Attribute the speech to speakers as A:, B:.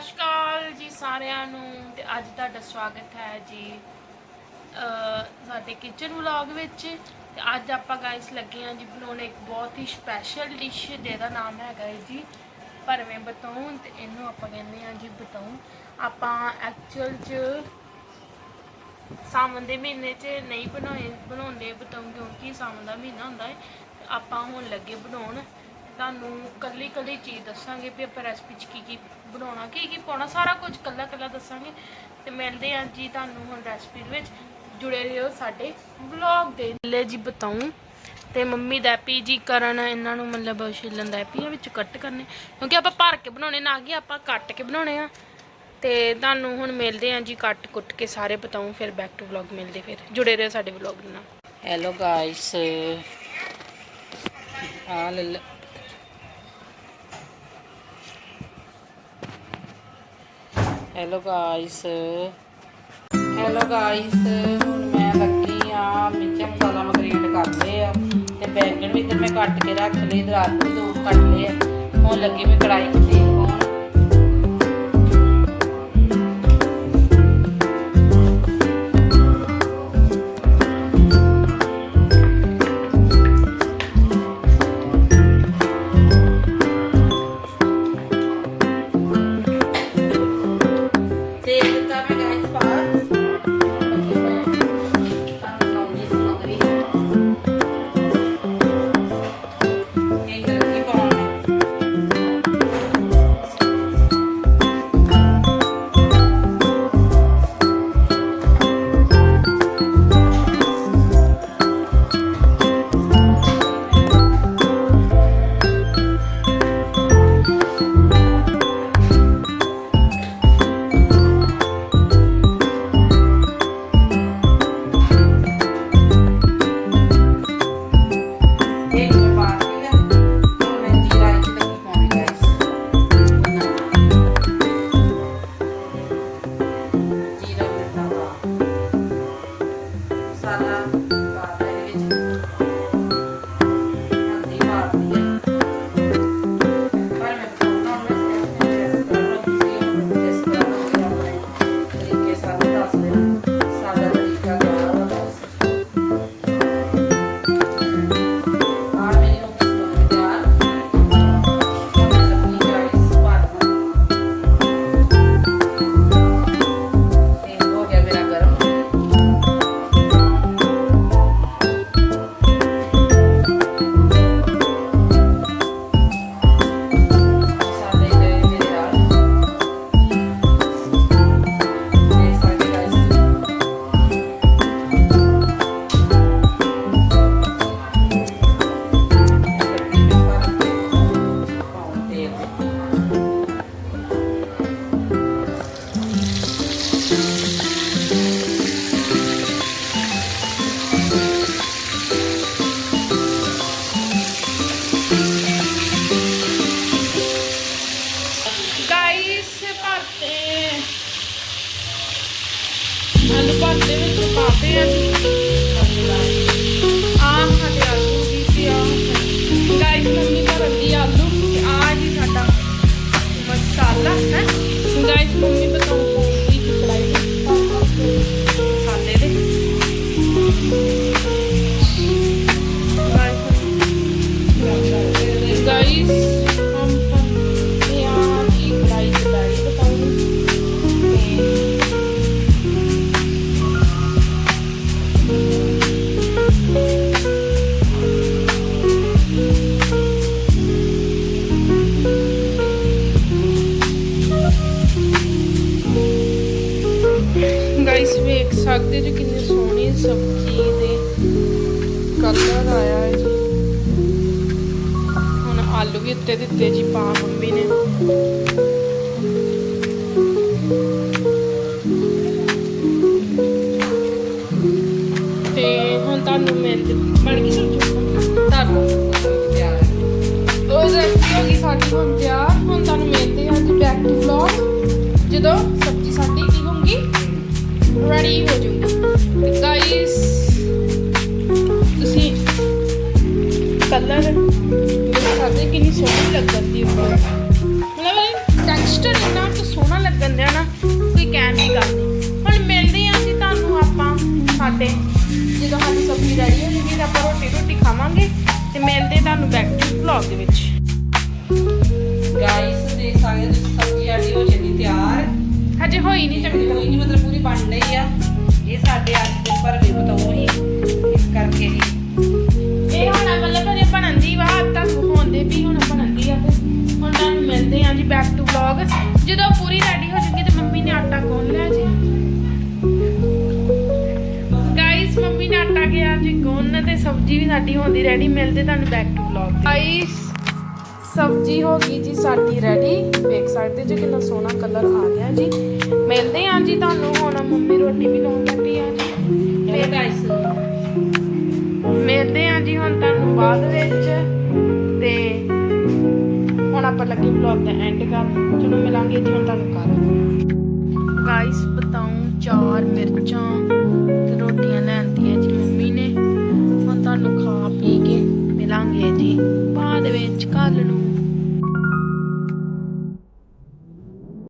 A: ਸਤਿ ਸ਼੍ਰੀ ਅਕਾਲ ਜੀ ਸਾਰਿਆਂ ਨੂੰ ਤੇ ਅੱਜ ਤੁਹਾਡਾ ਸਵਾਗਤ ਹੈ ਜੀ ਸਾਡੇ ਕਿਚਨ ਵਲੌਗ ਵਿੱਚ। ਤੇ ਅੱਜ ਆਪਾਂ ਗਾਇਸ ਲੱਗੇ ਹਾਂ ਜੀ ਬਣਾਉਣ ਇੱਕ ਬਹੁਤ ਹੀ ਸਪੈਸ਼ਲ ਡਿਸ਼ ਜਿਹਦਾ ਨਾਮ ਹੈਗਾ ਹੈ ਜੀ ਭਰਵੇਂ ਬਤੌਣ ਤੇ ਇਹਨੂੰ ਆਪਾਂ ਕਹਿੰਦੇ ਹਾਂ ਜੀ ਬਤੌਣ ਆਪਾਂ ਐਕਚੁਅਲ 'ਚ ਸਾਵਣ ਦੇ ਮਹੀਨੇ 'ਚ ਨਹੀਂ ਬਣਾਏ, ਬਣਾਉਂਦੇ ਬਤੌਣ ਕਿਉਂਕਿ ਸਾਵਣ ਦਾ ਮਹੀਨਾ ਹੁੰਦਾ ਹੈ। ਆਪਾਂ ਹੁਣ ਲੱਗੇ ਬਣਾਉਣ। ਤੁਹਾਨੂੰ ਕੱਲੀ ਕੱਲੀ ਚੀਜ਼ ਦੱਸਾਂਗੇ ਵੀ ਆਪਾਂ ਰੈਸਪੀ 'ਚ ਕੀ ਕੀ ਬਣਾਉਣਾ, ਕੀ ਕੀ ਪਾਉਣਾ, ਸਾਰਾ ਕੁਝ ਕੱਲਾ ਕੱਲਾ ਦੱਸਾਂਗੇ। ਤੇ ਮਿਲਦੇ ਹਾਂ ਜੀ ਤੁਹਾਨੂੰ ਹੁਣ ਰੈਸਪੀ ਵਿੱਚ। ਜੁੜੇ ਰਹੋ ਸਾਡੇ ਵਲੌਗ ਦੇ ਲੈ ਜੀ ਬਤਾਉਂ ਤੇ ਮੰਮੀ ਦਾ ਪੀ ਜੀ ਕਰਨ, ਇਹਨਾਂ ਨੂੰ ਮਤਲਬ ਛਿੱਲਣ ਦਾ ਪੀ ਵਿੱਚ ਕੱਟ ਕਰਨੇ। ਕਿਉਂਕਿ ਆਪਾਂ ਭਰ ਕੇ ਬਣਾਉਣੇ, ਨਾ ਕਿ ਆਪਾਂ ਕੱਟ ਕੇ ਬਣਾਉਣੇ ਆ। ਤੇ ਤੁਹਾਨੂੰ ਹੁਣ ਮਿਲਦੇ ਹਾਂ ਜੀ ਕੱਟ ਕੁੱਟ ਕੇ ਸਾਰੇ ਬਤਾਉਂ ਫਿਰ ਬੈਕ ਟੂ ਵਲੌਗ ਮਿਲਦੇ ਫਿਰ। ਜੁੜੇ ਰਹੋ ਸਾਡੇ ਵਲੌਗ ਨਾਲ।
B: ਹੈਲੋ ਗਾਇਸ ਆ ਲੈ। ਹੈਲੋ ਗਾਇਸ ਹੈਲੋ ਗਾਇਸ ਹੁਣ ਮੈਂ ਲੱਗੀ ਆ ਮਿਰਚਾਂ ਮਸਾਲਾ ਮਗਰੇਟ ਕਰਦੇ ਆ ਤੇ ਬੈਂਗਣ ਵੀ ਇੱਧਰ ਮੈਂ ਕੱਟ ਕੇ ਰੱਖ ਲਏ ਇਧਰ ਆਲੂ ਦੋ ਕੱਟ ਲਏ ਹੁਣ ਲੱਗੀ ਮੈਂ ਕੜਾਈ 'ਚ ਮਸਾਲਾ ਪਾ ਗਾਇਸ
A: ਵੇਖ ਸਕਦੇ ਜੋ ਕਿੰਨੀ ਸੋਹਣੀ ਸਬਜ਼ੀ ਦੇ ਕਲਰ ਆਇਆ ਹੈ ਜੀ। ਹੁਣ ਆਲੂ ਵੀ ਉੱਤੇ ਦਿੱਤੇ ਜੀ ਪਾ ਮੰਮੀ ਨੇ। ਤੇ ਹੁਣ ਤੁਹਾਨੂੰ ਮਿਲ ਬਣ ਗਈ ਸਬਜ਼ੀ? ਤੁਹਾਨੂੰ ਉਹ ਰੈਸਪੀ ਹੋ ਗਈ ਸਾਡੀ ਹੁਣ ਤਿਆਰ। ਹੁਣ ਤੁਹਾਨੂੰ ਕਲਰ ਸਾਡੇ ਕਿੰਨੀ ਸੋਹਣੀ ਲੱਗਦੀ ਉੱਪਰ। ਮਤਲਬ ਟੈਕਸਚਰ ਇੰਨਾ ਕਿ ਸੋਹਣਾ ਲੱਗਣ ਦਿਆ ਨਾ ਕੋਈ ਕਹਿਣ ਦੀ ਗੱਲ ਹੁਣ ਮਿਲਦੇ ਆ ਜੀ ਤੁਹਾਨੂੰ ਆਪਾਂ ਸਾਡੇ ਜਦੋਂ ਸਾਡੀ ਸਬਜ਼ੀ ਰੈਡੀ ਹੋ ਜੇਗੀ ਆਪਾਂ ਰੋਟੀ ਰੋਟੀ ਖਾਵਾਂਗੇ ਤੇ ਮਿਲਦੇ ਤੁਹਾਨੂੰ ਬੈਕ ਟੂ ਵਲੌਗ ਦੇ ਵਿੱਚ। ਗਾਇਸ ਦੇ ਸਾਰੇ ਦੀ ਸਬਜ਼ੀ ਰੈਡੀ ਹੋ ਜੇਗੀ ਤਿਆਰ। ਹਜੇ ਹੋਈ ਨਹੀਂ ਚੰਗੀ। ਤਰ੍ਹਾਂ
B: ਹੋਈ ਨਹੀਂ ਮਤਲਬ ਪੂਰੀ ਬਣ ਗਈ ਆ। ਇਹ ਸਾਡੇ ਅੱਜ ਦੇ ਭਰਵੇਂ ਬਤਾਓ ਹੀ ਇਸ ਕਰਕੇ ਜੀ
A: ਇਹ ਹੁਣ ਮਤਲਬ ਹਜੇ ਬਣਨ ਦੀ ਵਾ ਤੱਕ ਹੋਂਦੇ ਵੀ ਹੁਣ ਬਣਨ ਦੀ ਆ ਤੇ ਹੁਣ ਤੁਹਾਨੂੰ ਮਿਲਦੇ ਆ ਜੀ ਬੈਕ ਟੂ ਵਲੌਗ ਜਦੋਂ ਪੂਰੀ ਰੈਡੀ ਹੋ ਜੂਗੀ ਤੇ ਮੰਮੀ ਨੇ ਆਟਾ ਗੁੰਨ ਲਿਆ ਜੀ। ਗਾਇਸ ਮੰਮੀ ਨੇ ਆਟਾ ਗਿਆ ਜੀ ਗੁੰਨ ਤੇ ਸਬਜ਼ੀ ਵੀ ਸਾਡੀ ਹੁੰਦੀ ਰੈਡੀ ਮਿਲਦੇ ਤੁਹਾਨੂੰ ਬੈਕ ਟੂ ਵਲੌਗ ਗਾਇਸ ਸਬਜ਼ੀ ਹੋ ਗਈ ਜੀ ਸਾਡੀ ਰੈਡੀ ਵੇਖ ਸਕਦੇ ਜੀ ਕਿੰਨਾ ਸੋਹਣਾ ਕਲਰ ਆ ਗਿਆ ਜੀ। ਮਿਲਦੇ ਆ ਜੀ ਤੁਹਾਨੂੰ ਹੁਣ ਮੰਮੀ ਰੋਟੀ ਵੀ ਲਾਉਣ ਲੱਗੀ ਆ ਜੀ।
B: ਇਹ ਗਾਇਸ
A: ਬਾਅਦ ਵਿੱਚ ਤੇ ਹੁਣ ਆਪਾਂ ਲੱਗੇ ਵਲੌਗ ਦਾ ਐਂਡ ਕਰਨ। ਚਲੋ ਮਿਲਾਂਗੇ ਜੀ ਹੁਣ ਤੁਹਾਨੂੰ ਕੱਲ ਗਾਇਸ ਬਤਾਉਂ ਚਾਰ ਮਿਰਚਾਂ।